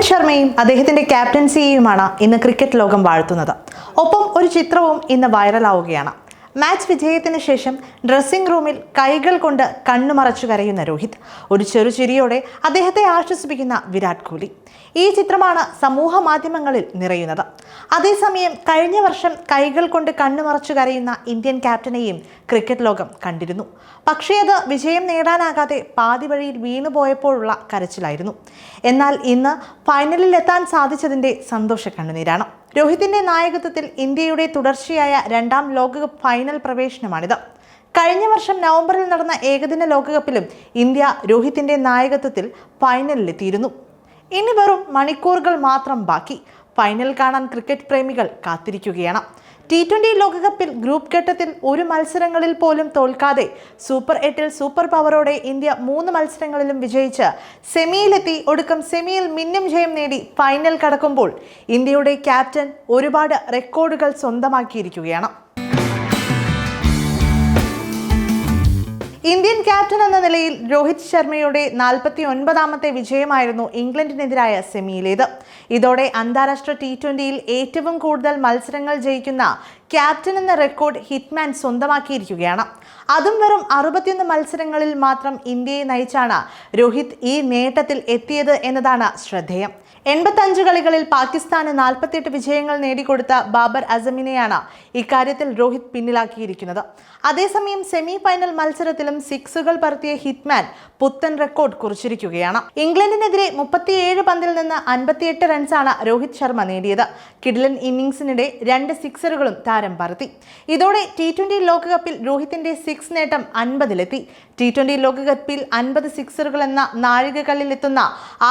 രോഹിത് ശർമ്മയും അദ്ദേഹത്തിന്റെ ക്യാപ്റ്റൻസിയെയുമാണ് ഇന്ന് ക്രിക്കറ്റ് ലോകം വാഴ്ത്തുന്നത്. ഒപ്പം ഒരു ചിത്രവും ഇന്ന് വൈറലാവുകയാണ് മാച്ച് വിജയത്തിന് ശേഷം ഡ്രസ്സിംഗ് റൂമിൽ കൈകൾ കൊണ്ട് കണ്ണുമറച്ചു കരയുന്ന രോഹിത്. ഒരു ചെറു ചിരിയോടെ അദ്ദേഹത്തെ ആശ്വസിപ്പിക്കുന്ന വിരാട് കോഹ്ലി. ഈ ചിത്രമാണ് സമൂഹ മാധ്യമങ്ങളിൽ നിറയുന്നത്. അതേസമയം കഴിഞ്ഞ വർഷം കൈകൾ കൊണ്ട് കണ്ണുമറച്ചു കരയുന്ന ഇന്ത്യൻ ക്യാപ്റ്റനെയും ക്രിക്കറ്റ് ലോകം കണ്ടിരുന്നു. പക്ഷേ അത് വിജയം നേടാനാകാതെ പാതി വഴിയിൽ വീണുപോയപ്പോഴുള്ള കരച്ചിലായിരുന്നു. എന്നാൽ ഇന്ന് ഫൈനലിൽ എത്താൻ സാധിച്ചതിന്റെ സന്തോഷ കണ്ണുനീരാണ് രോഹിതിന്റെ നായകത്വത്തിൽ ഇന്ത്യയുടെ തുടർച്ചയായ രണ്ടാം ലോകകപ്പ് ഫൈനൽ പ്രവേശനമാണിത്. കഴിഞ്ഞ വർഷം നവംബറിൽ നടന്ന ഏകദിന ലോകകപ്പിലും ഇന്ത്യ രോഹിത്തിന്റെ നായകത്വത്തിൽ ഫൈനലിലെത്തിയിരുന്നു. ഇനി വെറും മണിക്കൂറുകൾ മാത്രം ബാക്കി. ഫൈനൽ കാണാൻ ക്രിക്കറ്റ് പ്രേമികൾ കാത്തിരിക്കുകയാണ്. ടി ട്വന്റി ലോകകപ്പിൽ ഗ്രൂപ്പ് ഘട്ടത്തിൽ ഒരു മത്സരങ്ങളിൽ പോലും തോൽക്കാതെ സൂപ്പർ എട്ടിൽ സൂപ്പർ പവറോടെ ഇന്ത്യ മൂന്ന് മത്സരങ്ങളിലും വിജയിച്ച് സെമിയിലെത്തി ഒടുക്കം സെമിയിൽ മിന്നും ജയം നേടി ഫൈനൽ കടക്കുമ്പോൾ ഇന്ത്യയുടെ ക്യാപ്റ്റൻ ഒരുപാട് റെക്കോർഡുകൾ സ്വന്തമാക്കിയിരിക്കുകയാണ്. ഇന്ത്യൻ ക്യാപ്റ്റൻ എന്ന നിലയിൽ രോഹിത് ശർമ്മയുടെ നാൽപ്പത്തി ഒൻപതാമത്തെ വിജയമായിരുന്നു ഇംഗ്ലണ്ടിനെതിരായ സെമിയിലേത്. ഇതോടെ അന്താരാഷ്ട്ര ടി ട്വന്റിയിൽ ഏറ്റവും കൂടുതൽ മത്സരങ്ങൾ ജയിക്കുന്ന ക്യാപ്റ്റൻ എന്ന റെക്കോർഡ് ഹിറ്റ്മാൻ സ്വന്തമാക്കിയിരിക്കുകയാണ്. അതും വെറും അറുപത്തിയൊന്ന് മത്സരങ്ങളിൽ മാത്രം ഇന്ത്യയെ നയിച്ചാണ് രോഹിത് ഈ നേട്ടത്തിൽ എത്തിയത് എന്നതാണ് ശ്രദ്ധേയം. എൺപത്തഞ്ച് കളികളിൽ പാകിസ്ഥാന് നാൽപ്പത്തിയെട്ട് വിജയങ്ങൾ നേടിക്കൊടുത്ത ബാബർ അസമിനെയാണ് ഇക്കാര്യത്തിൽ രോഹിത് പിന്നിലാക്കിയിരിക്കുന്നത്. അതേസമയം സെമി ഫൈനൽ മത്സരത്തിലും സിക്സുകൾ പറത്തിയ ഹിറ്റ്മാൻ പുത്തൻ റെക്കോർഡ് കുറിച്ചിരിക്കുകയാണ്. ഇംഗ്ലണ്ടിനെതിരെ മുപ്പത്തിയേഴ് പന്തിൽ നിന്ന് അൻപത്തിയെട്ട് റൺസാണ് രോഹിത് ശർമ്മ നേടിയത്. കിഡ്ലൻ ഇന്നിംഗ്സിനിടെ രണ്ട് സിക്സറുകളും താരം പറത്തി. ഇതോടെ ടി ട്വന്റി ലോകകപ്പിൽ രോഹിത്തിന്റെ സിക്സ് നേട്ടം അൻപതിലെത്തി. ടി ട്വന്റി ലോകകപ്പിൽ അൻപത് സിക്സറുകൾ എന്ന നാഴികക്കല്ലിലെത്തുന്ന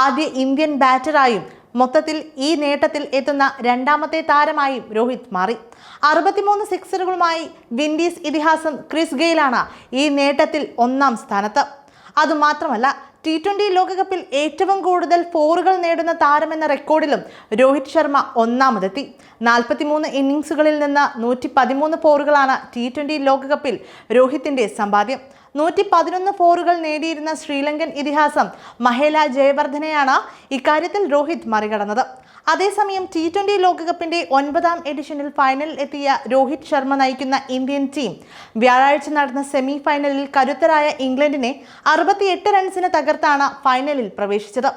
ആദ്യ ഇന്ത്യൻ ബാറ്ററായും മൊത്തത്തിൽ ഈ നേട്ടത്തിൽ എത്തുന്ന രണ്ടാമത്തെ താരമായും രോഹിത് മാറി. അറുപത്തിമൂന്ന് സിക്സറുകളുമായി വിൻഡീസ് ഇതിഹാസം ക്രിസ് ഗെയിലാണ് ഈ നേട്ടത്തിൽ ഒന്നാം സ്ഥാനത്ത്. അതുമാത്രമല്ല ടി ട്വന്റി ലോകകപ്പിൽ ഏറ്റവും കൂടുതൽ ഫോറുകൾ നേടുന്ന താരമെന്ന റെക്കോർഡിലും രോഹിത് ശർമ്മ ഒന്നാമതെത്തി. നാൽപ്പത്തിമൂന്ന് ഇന്നിങ്സുകളിൽ നിന്ന് നൂറ്റി പതിമൂന്ന് ഫോറുകളാണ് ടി ട്വന്റി ലോകകപ്പിൽ രോഹിത്തിന്റെ സമ്പാദ്യം. നൂറ്റി പതിനൊന്ന് ഫോറുകൾ നേടിയിരുന്ന ശ്രീലങ്കൻ ഇതിഹാസം മഹേല ജയവർദ്ധനെയാണ് ഇക്കാര്യത്തിൽ രോഹിത് മറികടന്നത്. അതേസമയം ടി ട്വന്റി ലോകകപ്പിന്റെ ഒൻപതാം എഡിഷനിൽ ഫൈനലിൽ എത്തിയ രോഹിത് ശർമ്മ നയിക്കുന്ന ഇന്ത്യൻ ടീം വ്യാഴാഴ്ച നടന്ന സെമി ഫൈനലിൽ കരുത്തരായ ഇംഗ്ലണ്ടിനെ അറുപത്തിയെട്ട് റൺസിന് തകർത്താണ് ഫൈനലിൽ പ്രവേശിച്ചത്.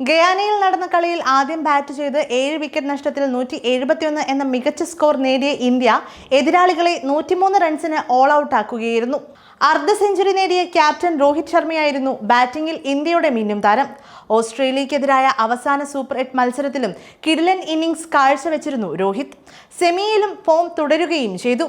ഗയാനയിൽ നടന്ന കളിയിൽ ആദ്യം ബാറ്റ് ചെയ്ത് ഏഴ് വിക്കറ്റ് നഷ്ടത്തിൽ നൂറ്റി എഴുപത്തിയൊന്ന് എന്ന മികച്ച സ്കോർ നേടിയ ഇന്ത്യ എതിരാളികളെ നൂറ്റിമൂന്ന് റൺസിന് ഓൾ ഔട്ട് ആക്കുകയായിരുന്നു. അർദ്ധ സെഞ്ചുറി നേടിയ ക്യാപ്റ്റൻ രോഹിത് ശർമ്മയായിരുന്നു ബാറ്റിംഗിൽ ഇന്ത്യയുടെ മിന്നും താരം. ഓസ്ട്രേലിയക്കെതിരായ അവസാന സൂപ്പർ എട്ട് മത്സരത്തിലും കിഡിലൻ ഇന്നിംഗ്സ് കാഴ്ചവെച്ചിരുന്നു രോഹിത്. സെമിയിലും ഫോം തുടരുകയും ചെയ്തു.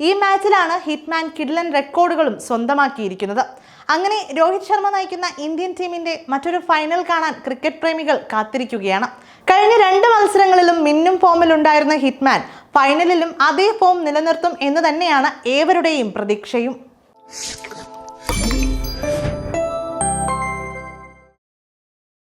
ഈ മാച്ചിലാണ് ഹിറ്റ്മാൻ കിഡിലൻ റെക്കോർഡുകളും സ്വന്തമാക്കിയിരിക്കുന്നത്. അങ്ങനെ രോഹിത് ശർമ്മ നയിക്കുന്ന ഇന്ത്യൻ ടീമിന്റെ മറ്റൊരു ഫൈനൽ കാണാൻ ക്രിക്കറ്റ് പ്രേമികൾ കാത്തിരിക്കുകയാണ്. കഴിഞ്ഞ രണ്ട് മത്സരങ്ങളിലും മിന്നും ഫോമിലുണ്ടായിരുന്ന ഹിറ്റ്മാൻ ഫൈനലിലും അതേ ഫോം നിലനിർത്തും എന്ന് തന്നെയാണ് ഏവരുടെയും പ്രതീക്ഷയും. Skip.